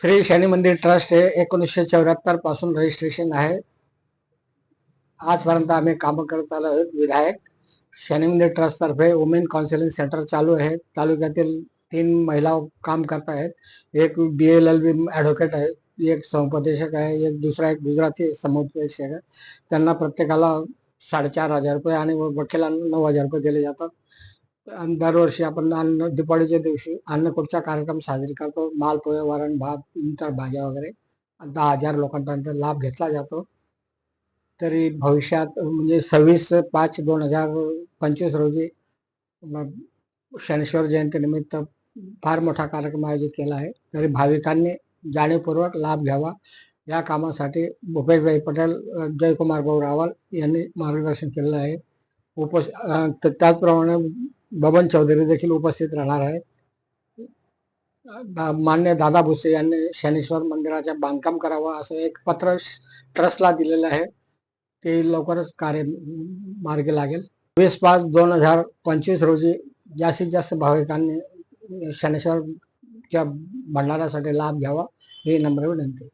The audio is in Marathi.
श्री शनी मंदिर ट्रस्ट हे एकोणीसशे चौऱ्याहत्तरपासून रजिस्ट्रेशन आहे. आजपर्यंत आम्ही कामं करत आलो आहोत. विधायक शनी मंदिर ट्रस्टतर्फे वुमेन काउन्सिलिंग सेंटर चालू आहे. तालुक्यातील तीन महिला काम करत आहेत. एक B L L B advocate आहे एक समुपदेशक आहे एक दुसरा एक गुजराती समुपदेशक आहे. त्यांना प्रत्येकाला साडेचार हजार रुपये आणि वकिलांना नऊ हजार रुपये दिले जातात. दरवर्षी आपण अन्न दिवाळीच्या दिवशी अन्नकूटचा कार्यक्रम साजरी करतो. मालपोहे वरण भात इतर भाज्या वगैरे. दहा हजार लोकांपर्यंत लाभ घेतला जातो. तरी भविष्यात म्हणजे सव्वीस पाच दोन हजार पंचवीस रोजी शनेश्वर जयंतीनिमित्त फार मोठा कार्यक्रम आयोजित केला आहे. तरी भाविकांनी जाणीवपूर्वक लाभ घ्यावा. या कामासाठी भूपेशभाई पटेल जयकुमार भाऊ रावल यांनी मार्गदर्शन केलेलं आहे. उपस त्याचप्रमाणे बबन चौधरी देखील उपस्थित राहणार आहेत. मान्य दादा भुसे यांनी शनेश्वर मंदिराचे बांधकाम करावं असं एक पत्र ट्रस्टला दिलेलं आहे. ते लवकरच कार्य मार्गी लागेल. वीस पाच दोन हजार पंचवीस रोजी जास्तीत जास्त भाविकांनी शनेश्वरच्या भंडारासाठी लाभ घ्यावा ही नम्र विनंती.